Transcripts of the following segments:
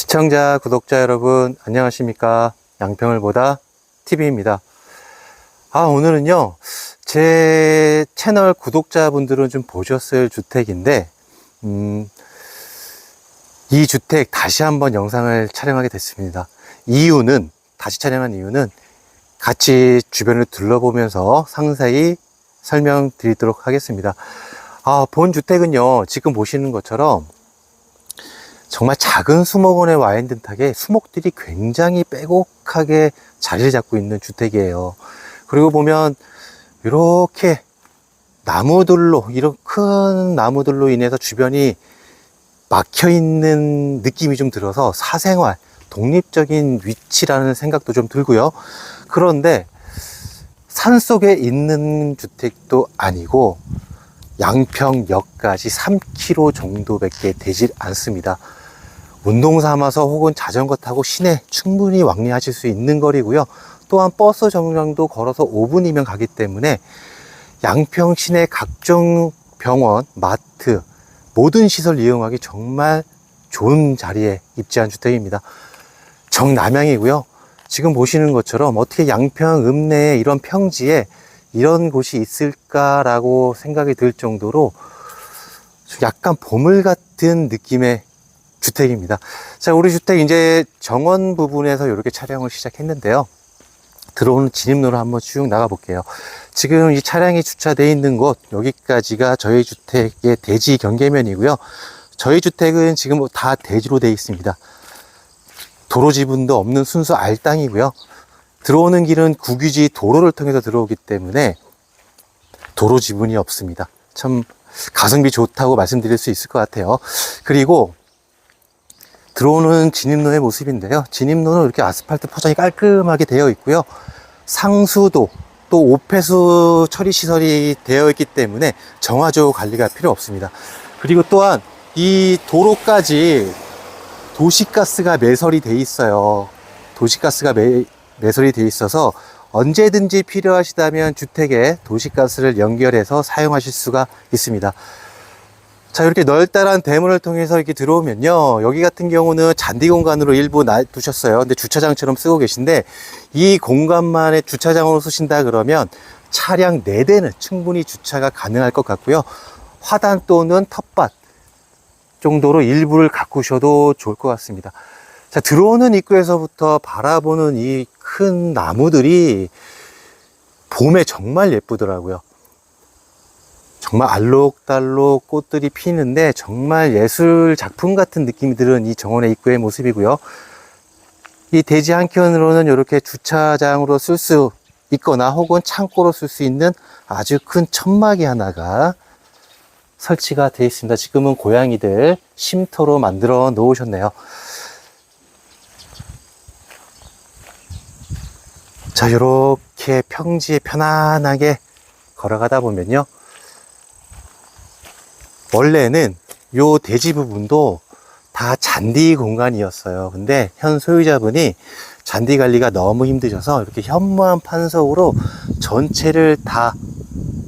시청자, 구독자 여러분, 안녕하십니까. 양평을 보다 TV입니다. 아, 오늘은요, 제 채널 구독자분들은 좀 보셨을 주택인데, 음, 이 주택 다시 한번 영상을 촬영하게 됐습니다. 이유는, 다시 촬영한 이유는 같이 주변을 둘러보면서 상세히 설명드리도록 하겠습니다. 아, 본 주택은요, 지금 보시는 것처럼 정말 작은 수목원에 와 있는 듯하게 수목들이 굉장히 빼곡하게 자리를 잡고 있는 주택이에요. 그리고 보면 이렇게 나무들로 이런 큰 나무들로 인해서 주변이 막혀 있는 느낌이 좀 들어서 사생활 독립적인 위치라는 생각도 좀 들고요. 그런데 산 속에 있는 주택도 아니고 양평역까지 3km 정도밖에 되질 않습니다. 운동 삼아서 혹은 자전거 타고 시내 충분히 왕래하실 수 있는 거리고요. 또한 버스 정류장도 걸어서 5분이면 가기 때문에 양평 시내 각종 병원, 마트, 모든 시설 이용하기 정말 좋은 자리에 입지한 주택입니다. 정남향이고요. 지금 보시는 것처럼 어떻게 양평 읍내에 이런 평지에 이런 곳이 있을까라고 생각이 들 정도로 약간 보물 같은 느낌의 주택입니다. 자, 우리 주택 이제 정원 부분에서 이렇게 촬영을 시작했는데요. 들어오는 진입로를 한번 쭉 나가 볼게요. 지금 이 차량이 주차되어 있는 곳, 여기까지가 저희 주택의 대지 경계면이고요. 저희 주택은 지금 뭐다 대지로 되어 있습니다. 도로 지분도 없는 순수 알땅이고요. 들어오는 길은 국유지 도로를 통해서 들어오기 때문에 도로 지분이 없습니다. 참 가성비 좋다고 말씀드릴 수 있을 것 같아요. 그리고 들어오는 진입로의 모습인데요. 진입로는 이렇게 아스팔트 포장이 깔끔하게 되어 있고요. 상수도 또 오폐수 처리 시설이 되어 있기 때문에 정화조 관리가 필요 없습니다. 그리고 또한 이 도로까지 도시가스가 매설이 돼 있어요. 도시가스가 매, 매설이 돼 있어서 언제든지 필요하시다면 주택에 도시가스를 연결해서 사용하실 수가 있습니다. 자, 이렇게 널따란 대문을 통해서 이렇게 들어오면요. 여기 같은 경우는 잔디 공간으로 일부 놔두셨어요. 근데 주차장처럼 쓰고 계신데 이 공간만의 주차장으로 쓰신다 그러면 차량 4대는 충분히 주차가 가능할 것 같고요. 화단 또는 텃밭 정도로 일부를 가꾸셔도 좋을 것 같습니다. 자, 들어오는 입구에서부터 바라보는 이 큰 나무들이 봄에 정말 예쁘더라고요. 정말 알록달록 꽃들이 피는데 정말 예술 작품 같은 느낌이 드는 이 정원의 입구의 모습이고요. 이 대지 한켠으로는 이렇게 주차장으로 쓸 수 있거나 혹은 창고로 쓸 수 있는 아주 큰 천막이 하나가 설치가 되어 있습니다. 지금은 고양이들 쉼터로 만들어 놓으셨네요. 자, 이렇게 평지에 편안하게 걸어가다 보면요. 원래는 요 대지 부분도 다 잔디 공간이었어요. 근데 현 소유자분이 잔디 관리가 너무 힘드셔서 이렇게 현무암 판석으로 전체를 다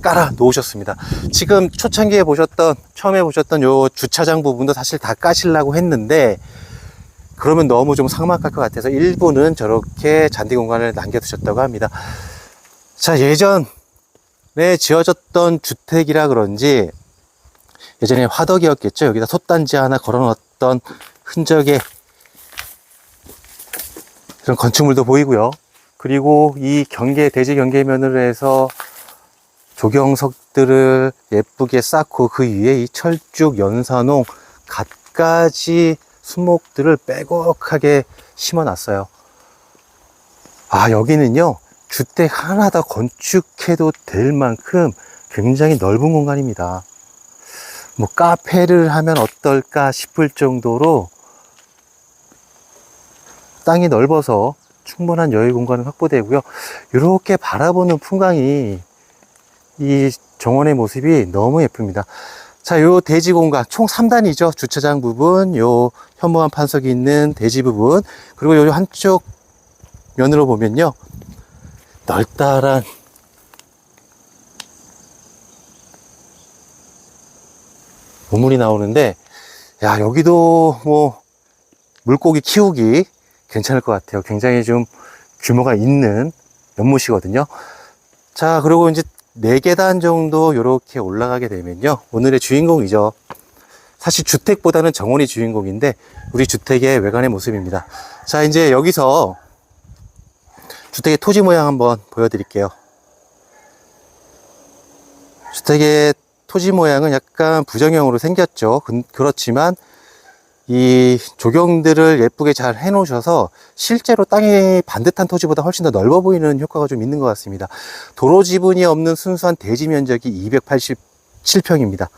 깔아 놓으셨습니다. 지금 초창기에 보셨던, 처음에 보셨던 요 주차장 부분도 사실 다 까시려고 했는데, 그러면 너무 좀 삭막할 것 같아서 일부는 저렇게 잔디 공간을 남겨두셨다고 합니다. 자, 예전에 지어졌던 주택이라 그런지, 예전에 화덕이었겠죠. 여기다 솥단지 하나 걸어 놓았던 흔적의 그런 건축물도 보이고요. 그리고 이 경계, 대지 경계면으로 해서 조경석들을 예쁘게 쌓고 그 위에 이 철쭉, 연산홍, 갖가지 수목들을 빼곡하게 심어 놨어요. 아, 여기는요, 주택 하나 더 건축해도 될 만큼 굉장히 넓은 공간입니다. 뭐, 카페를 하면 어떨까 싶을 정도로 땅이 넓어서 충분한 여유 공간은 확보되고요. 이렇게 바라보는 풍광이 이 정원의 모습이 너무 예쁩니다. 자, 요 대지 공간 총 3단이죠. 주차장 부분, 요 현무암 판석이 있는 대지 부분, 그리고 요 한쪽 면으로 보면요. 널따란 우물이 나오는데, 야, 여기도 뭐 물고기 키우기 괜찮을 것 같아요. 굉장히 좀 규모가 있는 연못이거든요. 자, 그리고 이제 네계단 정도 이렇게 올라가게 되면요. 오늘의 주인공이죠. 사실 주택보다는 정원이 주인공인데 우리 주택의 외관의 모습입니다. 자, 이제 여기서 주택의 토지 모양 한번 보여드릴게요. 주택의 토지 모양은 약간 부정형으로 생겼죠. 근- 그렇지만 이 조경들을 예쁘게 잘 해놓으셔서 실제로 땅이 반듯한 토지보다 훨씬 더 넓어 보이는 효과가 좀 있는 것 같습니다. 도로 지분이 없는 순수한 대지 면적이 287평입니다.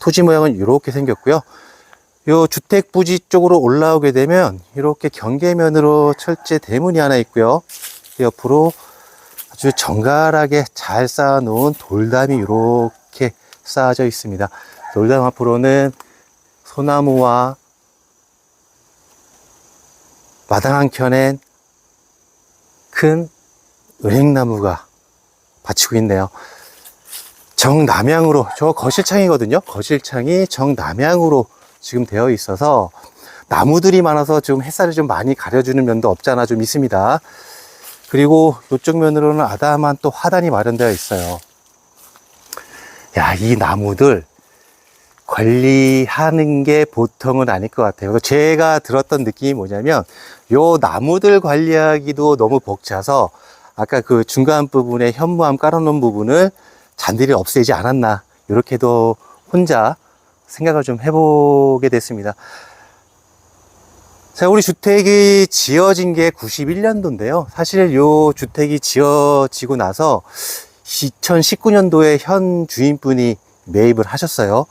토지 모양은 이렇게 생겼고요. 요 주택 부지 쪽으로 올라오게 되면 이렇게 경계면으로 철제 대문이 하나 있고요. 옆으로 아주 정갈하게 잘 쌓아놓은 돌담이 이렇게 쌓아져 있습니다. 돌담 앞으로는 소나무와 마당 한켠엔 큰 은행나무가 받치고 있네요. 정남향으로, 저 거실창이거든요. 거실창이 정남향으로 지금 되어 있어서 나무들이 많아서 좀 햇살을 좀 많이 가려주는 면도 없잖아 좀 있습니다. 그리고 이쪽 면으로는 아담한 또 화단이 마련되어 있어요. 야, 이 나무들 관리하는 게 보통은 아닐 것 같아요. 제가 들었던 느낌이 뭐냐면, 요 나무들 관리하기도 너무 벅차서, 아까 그 중간 부분에 현무암 깔아놓은 부분을 잔디를 없애지 않았나, 이렇게도 혼자 생각을 좀 해보게 됐습니다. 자, 우리 주택이 지어진 게 91년도인데요. 사실 요 주택이 지어지고 나서 2019년도에 현 주인분이 매입을 하셨어요.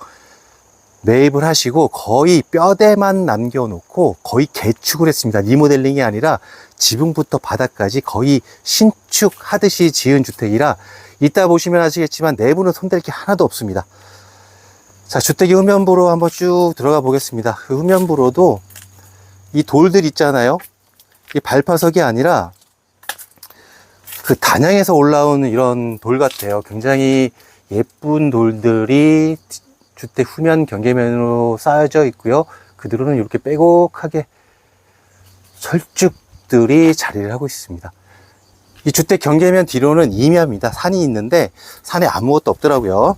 매입을 하시고 거의 뼈대만 남겨놓고 거의 개축을 했습니다. 리모델링이 아니라 지붕부터 바닥까지 거의 신축하듯이 지은 주택이라 이따 보시면 아시겠지만 내부는 손댈 게 하나도 없습니다. 자, 주택의 흡면부로 한번 쭉 들어가 보겠습니다. 그 흡면부로도 이 돌들 있잖아요. 이 발파석이 아니라 그 단양에서 올라오는 이런 돌 같아요. 굉장히 예쁜 돌들이 주택 후면 경계면으로 쌓여져 있고요. 그들은 이렇게 빼곡하게 철쭉들이 자리를 하고 있습니다. 이 주택 경계면 뒤로는 임야입니다. 산이 있는데 산에 아무것도 없더라고요.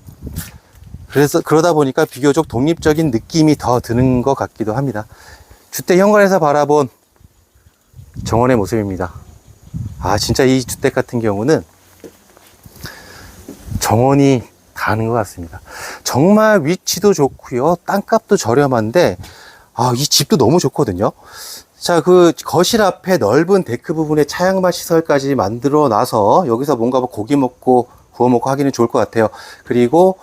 그래서 그러다 보니까 비교적 독립적인 느낌이 더 드는 것 같기도 합니다. 주택 현관에서 바라본 정원의 모습입니다. 아, 진짜 이 주택 같은 경우는 정원이 가는 것 같습니다. 정말 위치도 좋고요. 땅값도 저렴한데, 아, 이 집도 너무 좋거든요. 자, 그 거실 앞에 넓은 데크 부분에 차양마 시설까지 만들어 놔서 여기서 뭔가 뭐 고기 먹고 구워 먹고 하기는 좋을 것 같아요. 그리고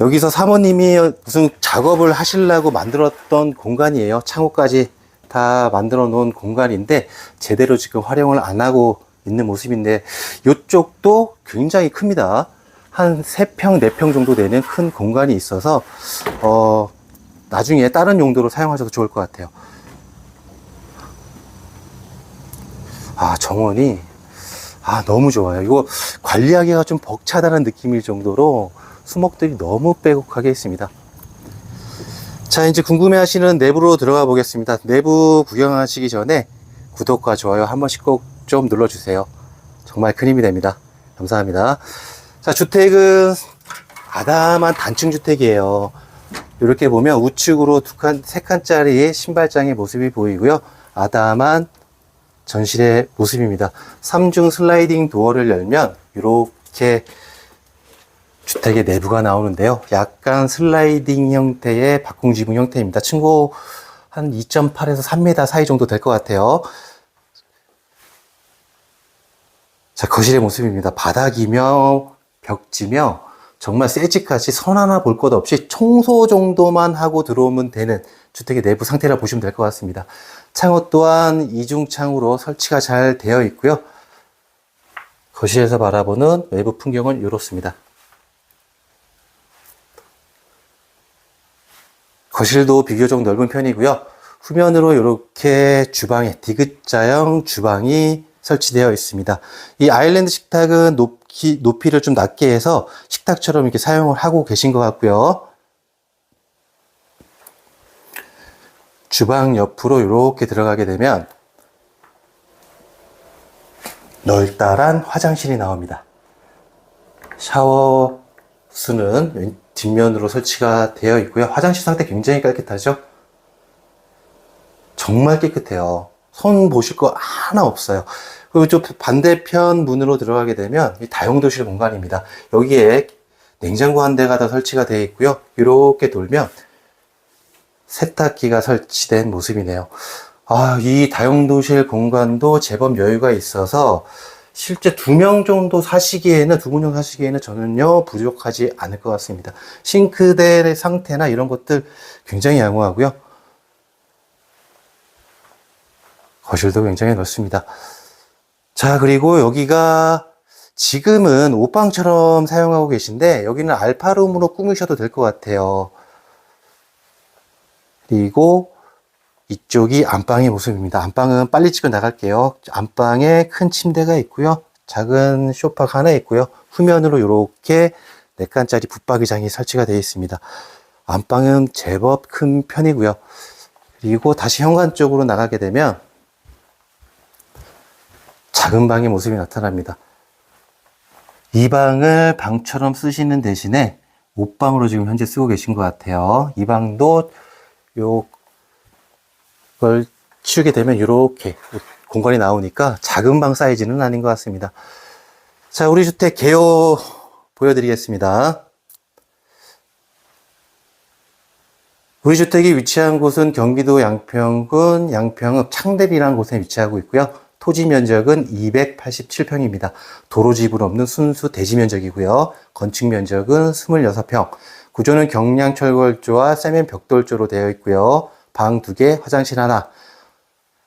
여기서 사모님이 무슨 작업을 하시려고 만들었던 공간이에요. 창호까지 다 만들어 놓은 공간인데 제대로 지금 활용을 안 하고 있는 모습인데 이쪽도 굉장히 큽니다. 한 3평, 4평 정도 되는 큰 공간이 있어서 어 나중에 다른 용도로 사용하셔도 좋을 것 같아요. 아, 정원이 아, 너무 좋아요. 이거 관리하기가 좀 벅차다는 느낌일 정도로 수목들이 너무 빼곡하게 있습니다. 자, 이제 궁금해 하시는 내부로 들어가 보겠습니다. 내부 구경하시기 전에 구독과 좋아요 한 번씩 꼭 좀 눌러주세요. 정말 큰 힘이 됩니다. 감사합니다. 자, 주택은 아담한 단층 주택이에요. 이렇게 보면 우측으로 두 칸, 세 칸짜리 신발장의 모습이 보이고요. 아담한 전실의 모습입니다. 3중 슬라이딩 도어를 열면 이렇게 주택의 내부가 나오는데요. 약간 슬라이딩 형태의 박공지붕 형태입니다. 층고 한 2.8에서 3m 사이 정도 될 것 같아요. 자, 거실의 모습입니다. 바닥이며 벽지며 정말 새집같이 선 하나 볼 것 없이 청소 정도만 하고 들어오면 되는 주택의 내부 상태라 보시면 될 것 같습니다. 창호 또한 이중창으로 설치가 잘 되어 있고요. 거실에서 바라보는 외부 풍경은 이렇습니다. 거실도 비교적 넓은 편이고요. 후면으로 이렇게 주방에 디귿자형 주방이 설치되어 있습니다. 이 아일랜드 식탁은 높이, 높이를 좀 낮게 해서 식탁처럼 이렇게 사용을 하고 계신 것 같고요. 주방 옆으로 이렇게 들어가게 되면 넓다란 화장실이 나옵니다. 샤워 수는 왼- 뒷면으로 설치가 되어 있고요. 화장실 상태 굉장히 깨끗하죠? 정말 깨끗해요. 손 보실 거 하나 없어요. 그리고 저 반대편 문으로 들어가게 되면 이 다용도실 공간입니다. 여기에 냉장고 한 대가 더 설치가 되어 있고요. 이렇게 돌면 세탁기가 설치된 모습이네요. 아, 이 다용도실 공간도 제법 여유가 있어서 실제 두 명 정도 사시기에는, 두 분 정도 사시기에는 전혀 부족하지 않을 것 같습니다. 싱크대의 상태나 이런 것들 굉장히 양호하고요. 거실도 굉장히 넓습니다. 자, 그리고 여기가 지금은 옷방처럼 사용하고 계신데 여기는 알파룸으로 꾸미셔도 될 것 같아요. 그리고 이쪽이 안방의 모습입니다. 안방은 빨리 찍어 나갈게요. 안방에 큰 침대가 있고요. 작은 쇼파가 하나 있고요. 후면으로 이렇게 4칸짜리 붙박이장이 설치가 되어 있습니다. 안방은 제법 큰 편이고요. 그리고 다시 현관 쪽으로 나가게 되면 작은 방의 모습이 나타납니다. 이 방을 방처럼 쓰시는 대신에 옷방으로 지금 현재 쓰고 계신 것 같아요. 이 방도 요, 걸 치우게 되면 이렇게 공간이 나오니까 작은 방 사이즈는 아닌 것 같습니다. 자, 우리 주택 개요 보여드리겠습니다. 우리 주택이 위치한 곳은 경기도 양평군 양평읍 창대리라는 곳에 위치하고 있고요. 토지 면적은 287평입니다. 도로집은 없는 순수 대지 면적이고요. 건축 면적은 26평. 구조는 경량 철골조와 세면 벽돌조로 되어 있고요. 방두 개, 화장실 하나.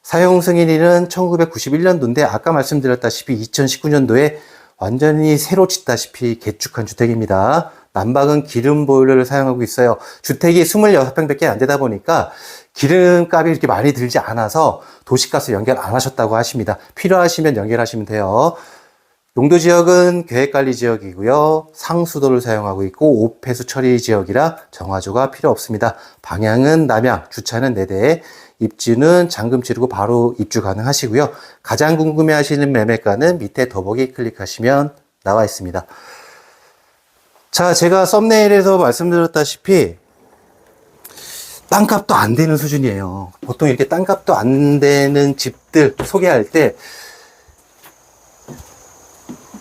사용 승인일은 1991년도인데 아까 말씀드렸다시피 2019년도에 완전히 새로 짓다시피 개축한 주택입니다. 난방은 기름 보일러를 사용하고 있어요. 주택이 26평밖에 안 되다 보니까 기름값이 이렇게 많이 들지 않아서 도시가스 연결 안 하셨다고 하십니다. 필요하시면 연결하시면 돼요. 용도 지역은 계획관리 지역이고요. 상수도를 사용하고 있고 오폐수 처리 지역이라 정화조가 필요 없습니다. 방향은 남향, 주차는 4대, 입주는 잔금 치르고 바로 입주 가능하시고요. 가장 궁금해 하시는 매매가는 밑에 더보기 클릭하시면 나와 있습니다. 자, 제가 썸네일에서 말씀드렸다시피 땅값도 안 되는 수준이에요. 보통 이렇게 땅값도 안 되는 집들 소개할 때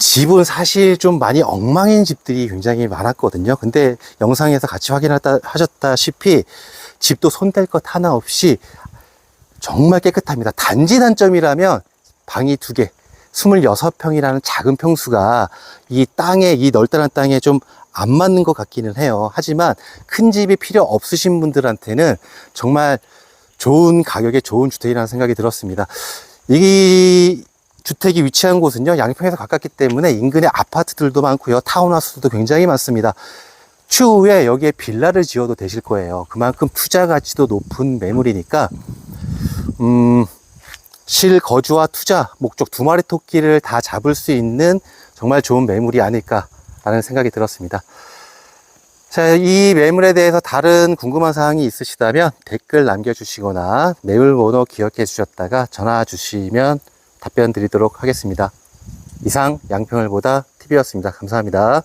집은 사실 좀 많이 엉망인 집들이 굉장히 많았거든요. 근데 영상에서 같이 확인하셨다시피 집도 손댈 것 하나 없이 정말 깨끗합니다. 단지 단점이라면 방이 두 개, 26평이라는 작은 평수가 이 땅에, 이 넓다란 땅에 좀 안 맞는 것 같기는 해요. 하지만 큰 집이 필요 없으신 분들한테는 정말 좋은 가격에 좋은 주택이라는 생각이 들었습니다. 이 주택이 위치한 곳은요, 양평에서 가깝기 때문에 인근에 아파트들도 많고요, 타운하우스도 굉장히 많습니다. 추후에 여기에 빌라를 지어도 되실 거예요. 그만큼 투자 가치도 높은 매물이니까, 음, 실거주와 투자, 목적 두 마리 토끼를 다 잡을 수 있는 정말 좋은 매물이 아닐까라는 생각이 들었습니다. 자, 이 매물에 대해서 다른 궁금한 사항이 있으시다면 댓글 남겨주시거나 매물 번호 기억해 주셨다가 전화 주시면 답변 드리도록 하겠습니다. 이상 양평을 보다 TV였습니다. 감사합니다.